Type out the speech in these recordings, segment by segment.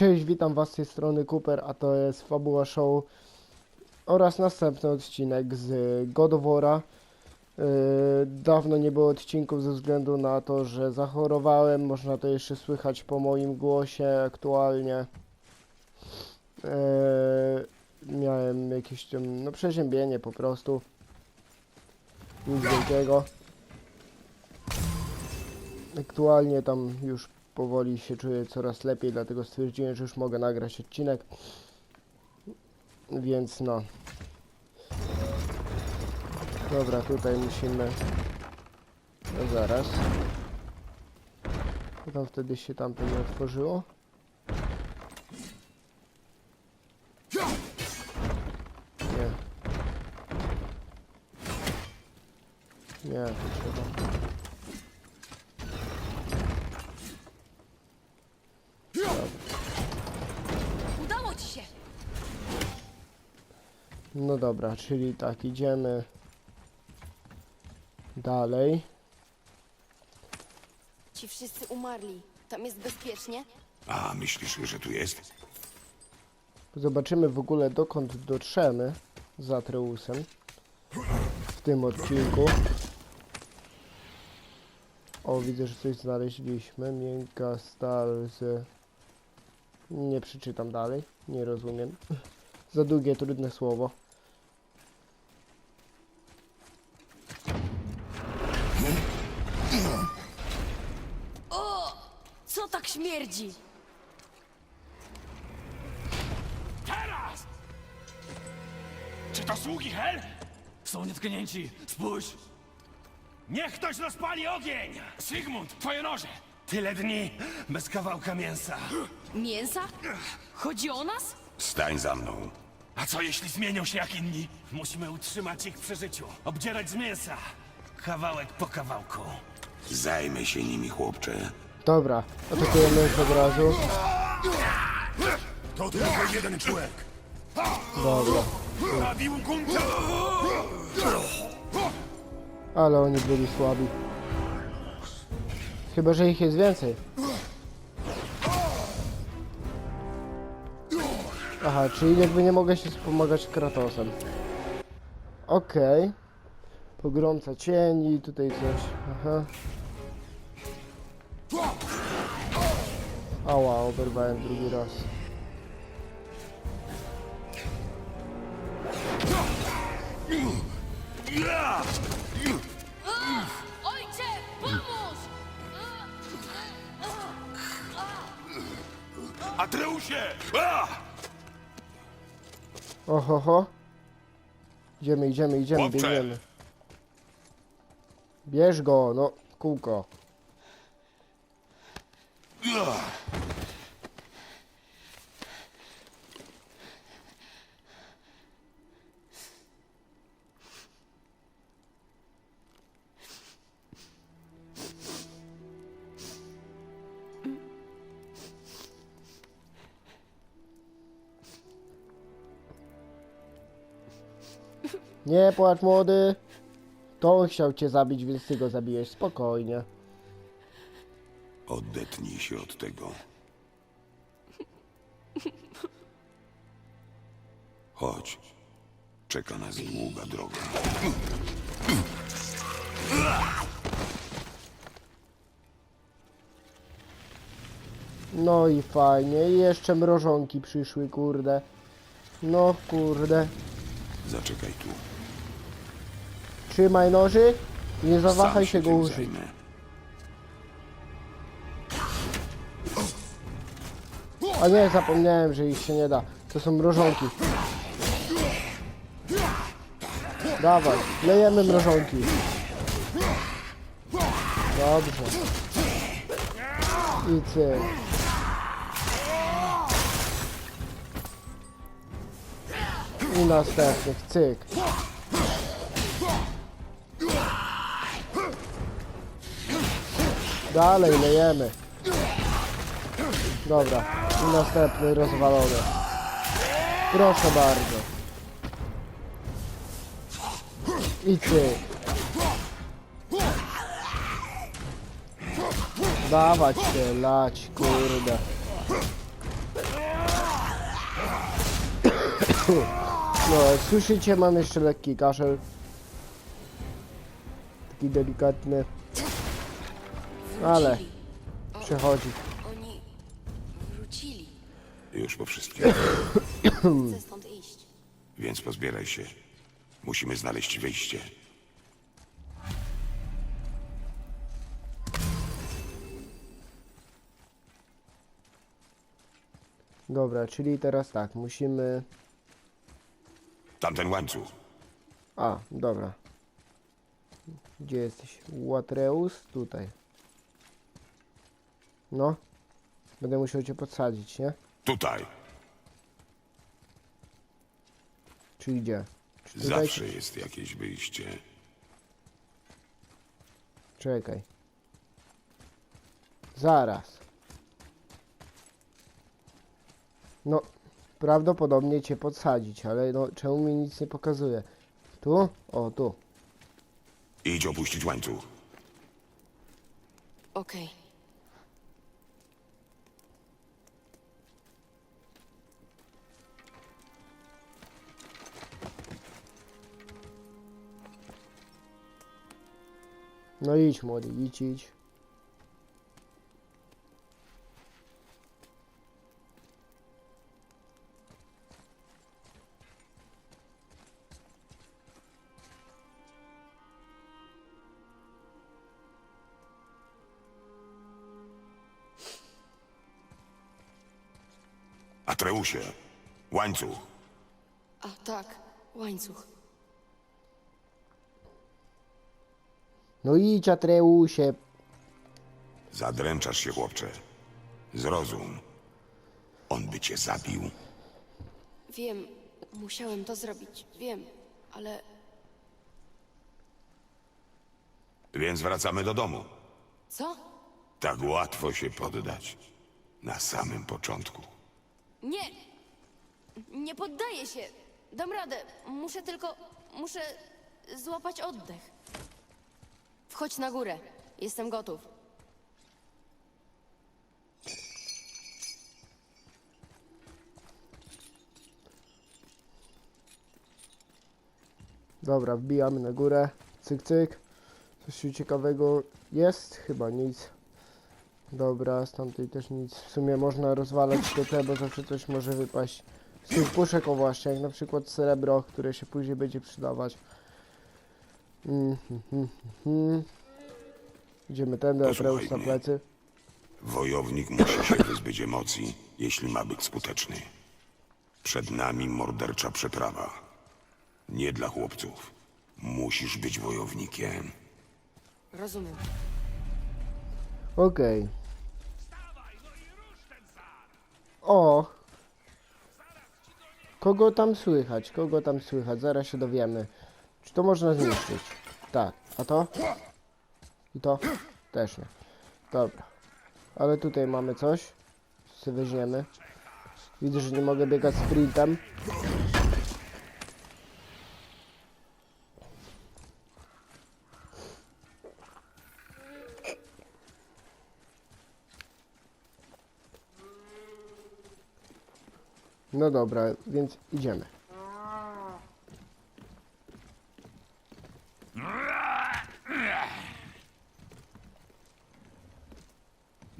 Cześć, witam was z tej strony Cooper, a to jest Fabuła Show oraz następny odcinek z God of War'a. Yy, dawno nie było odcinków ze względu na to, że zachorowałem, można to jeszcze słychać po moim głosie aktualnie. Yy, miałem jakieś tam, no przeziębienie po prostu. Nic wielkiego. Aktualnie tam już powoli się czuję coraz lepiej, dlatego stwierdziłem, że już mogę nagrać odcinek. Więc no. Dobra, tutaj musimy... No zaraz. To tam wtedy się tamto nie otworzyło. Nie. Nie, to trzeba. Udało ci się! No dobra, czyli tak, idziemy dalej. Ci wszyscy umarli. Tam jest bezpiecznie? A, myślisz, że tu jest? Zobaczymy w ogóle dokąd dotrzemy z Atreusem w tym odcinku. O, widzę, że coś znaleźliśmy. Miękka stal z... Nie przeczytam dalej. Nie rozumiem. Za długie, trudne słowo. Co tak śmierdzi? Teraz! Czy to sługi Hel? Są nietknięci! Spójrz! Niech ktoś rozpali ogień! Sigmund, twoje noże! Tyle dni bez kawałka mięsa. Mięsa? Chodzi o nas? Stań za mną. A co jeśli zmienią się jak inni? Musimy utrzymać ich przy życiu. Obdzierać z mięsa. Kawałek po kawałku. Zajmę się nimi, chłopcze. Dobra, atakujemy już od razu. To tylko jeden człowiek. Dobra. Ale oni byli słabi. Chyba, że ich jest więcej. Aha, czyli jakby nie mogę się wspomagać Kratosem. Okej. Pogromca cieni, tutaj coś. Aha. Ała, oberwałem drugi raz. Ojcze, pomóż! Atreusie! A! Ohoho. Idziemy, idziemy, idziemy, Chłopcze! biegniemy. Bierz go, no, kółko. Nie płacz młody. To on chciał cię zabić, więc ty go zabijesz. Spokojnie. Odetnij się od tego. Chodź. Czeka nas długa droga. No i fajnie. I jeszcze mrożonki przyszły, kurde. No kurde. Zaczekaj tu. Trzymaj nożyk. Nie zawahaj się go użyć. A nie, zapomniałem, że ich się nie da. To są mrożonki. Dawaj, lejemy mrożonki. Dobrze. I cyk. I następnych, cyk. Dalej lejemy. Dobra, i następny rozwalony. Proszę bardzo. I ty. Dawać się, lać, kurde. No, słyszycie, mam jeszcze lekki kaszel. Taki delikatny, ale przechodzi. Oni wrócili. Już po wszystkim. Chcę stąd iść. Więc pozbieraj się. Musimy znaleźć wyjście. Dobra, czyli teraz tak, musimy... Tamten łańcuch. A, dobra. Gdzie jesteś? Łatreus? Tutaj. No. Będę musiał cię podsadzić, nie? Tutaj. Czyli gdzie? Czy tutaj? Zawsze jest jakieś wyjście. Czekaj. Zaraz. No, prawdopodobnie cię podsadzić, ale no, czemu mi nic nie pokazuje? Tu? O, tu. Idź opuścić łańcuch. Okej. No idź, młody, idź, idź. Atreusie. Łańcuch. A tak, łańcuch. No idź, Atreusie. Zadręczasz się, chłopcze. Zrozum. On by cię zabił. Wiem, musiałem to zrobić. Wiem, ale Więc wracamy do domu. co? Tak łatwo się poddać. Na samym początku. Nie! Nie poddaję się! Dam radę. Muszę tylko. Muszę złapać oddech. Wchodź na górę. Jestem gotów. Dobra, wbijamy na górę. Cyk, cyk. Coś ciekawego jest? Chyba nic. Dobra, z tamtej też nic. W sumie można rozwalać te te, bo zawsze coś może wypaść. Z tych puszek, o właśnie, jak na przykład srebro, które się później będzie przydawać. Mm, mm, mm, mm. Idziemy tędy, Posłuchaj Atreus na mnie. plecy. Wojownik musi się wyzbyć emocji, jeśli ma być skuteczny. Przed nami mordercza przeprawa. Nie dla chłopców. Musisz być wojownikiem. Rozumiem. Okej. O! Kogo tam słychać? Kogo tam słychać? Zaraz się dowiemy. Czy to można zniszczyć? Tak. A to? I to? Też nie. Dobra. Ale tutaj mamy coś. Co weźmiemy. Widzę, że nie mogę biegać sprintem. No dobra, więc idziemy.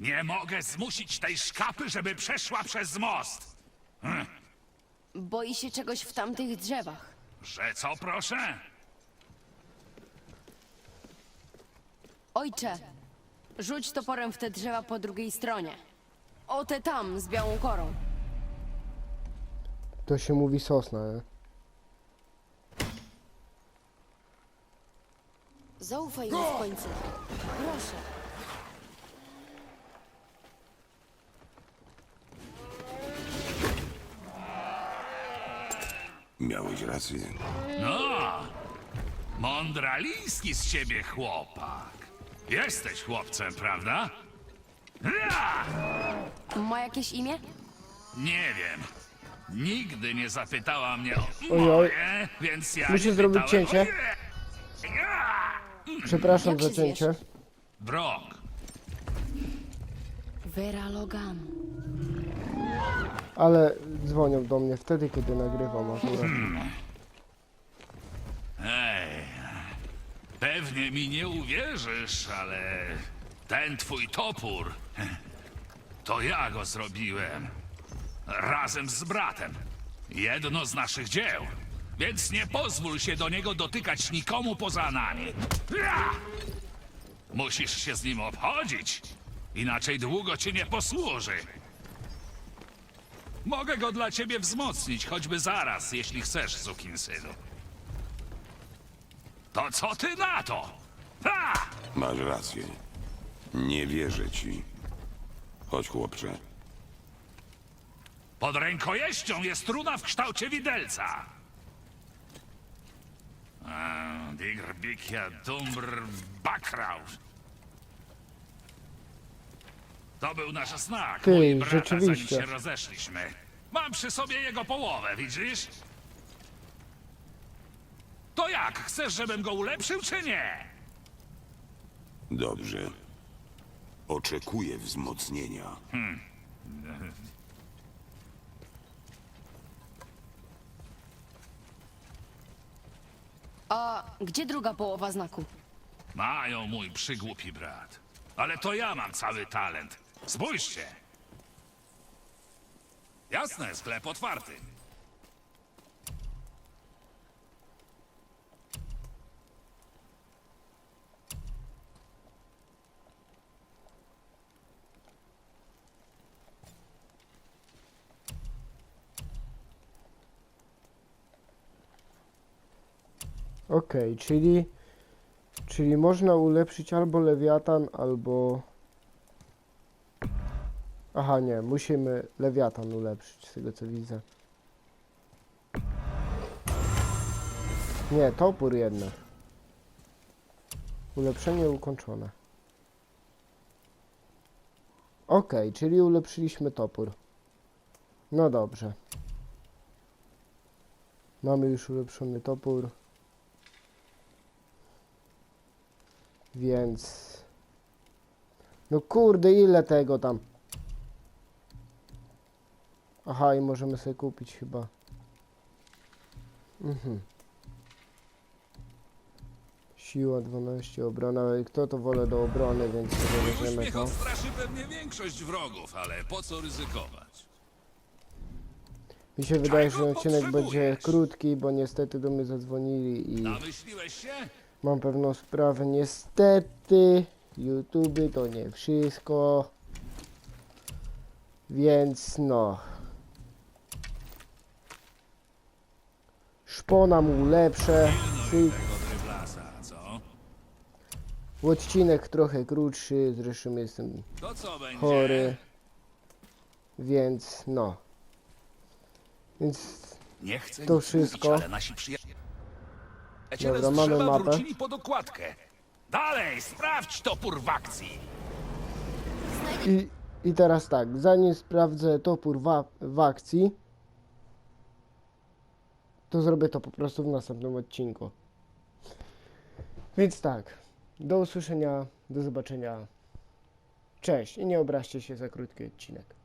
Nie mogę zmusić tej szkapy, żeby przeszła przez most. Boi się czegoś w tamtych drzewach. Że co, proszę? Ojcze, rzuć toporem w te drzewa po drugiej stronie. O te tam, z białą korą. To się mówi sosna, nie? Zaufaj mi w końcu. Proszę. Miałeś rację. No, mądraliński z ciebie chłopak. Jesteś chłopcem, prawda? Ja! Ma jakieś imię? Nie wiem. Nigdy nie zapytała mnie o Ojoj. moje, więc ja Muszę nie zrobić pytałem cięcie. o. Ja! Przepraszam Jak za się cięcie. Brok. Vera Logan. Ale dzwonią do mnie wtedy, kiedy nagrywam akurat. Ej, pewnie mi nie uwierzysz, ale ten twój topór, to ja go zrobiłem. Razem z bratem. Jedno z naszych dzieł. Więc nie pozwól się do niego dotykać nikomu poza nami. Ja! Musisz się z nim obchodzić, inaczej długo ci nie posłuży. Mogę go dla ciebie wzmocnić, choćby zaraz, jeśli chcesz, synu. To co ty na to? Ha! Masz rację. Nie wierzę ci. Chodź, chłopcze. Pod rękojeścią jest runa w kształcie widelca. Digr, bikia, dumbr, bakraut. To był nasz znak, Ty, mój brata, rzeczywiście. zanim się rozeszliśmy. Mam przy sobie jego połowę, widzisz? To jak, chcesz, żebym go ulepszył, czy nie? Dobrze. Oczekuję wzmocnienia. A gdzie druga połowa znaku? Mają mój przygłupi brat. Ale to ja mam cały talent. Spójrzcie. Jasne, sklep otwarty. Okej, czyli... Czyli można ulepszyć albo lewiatan, albo... Aha, nie, musimy lewiatan ulepszyć, z tego co widzę. Nie, topór jednak. Ulepszenie ukończone. Okej, czyli ulepszyliśmy topór. No dobrze. Mamy już ulepszony topór. Więc... No kurde, ile tego tam? Aha, i możemy sobie kupić chyba. Mhm. Siła 12, obrona, ale kto to wolę do obrony, więc sobie weźmiemy Uśmiech to. odstraszy pewnie większość wrogów, ale po co ryzykować? Mi się wydaje, że Czego odcinek będzie potrzebujesz? krótki, bo niestety do mnie zadzwonili i Namyśliłeś się? mam pewną sprawę. Niestety, YouTube to nie wszystko. Więc no. Szpona mu lepsze. Cyk. Odcinek trochę krótszy, zresztą jestem chory. Więc no. Więc Nie chcę To wszystko. Mówić, ale nasi przyjaciele Dobra, z mamy mapę. po dokładkę. Dalej, sprawdź topór w akcji. I, I teraz tak, zanim sprawdzę topór w, w akcji, to zrobię to po prostu w następnym odcinku. Więc tak, do usłyszenia, do zobaczenia. Cześć i nie obraźcie się za krótki odcinek.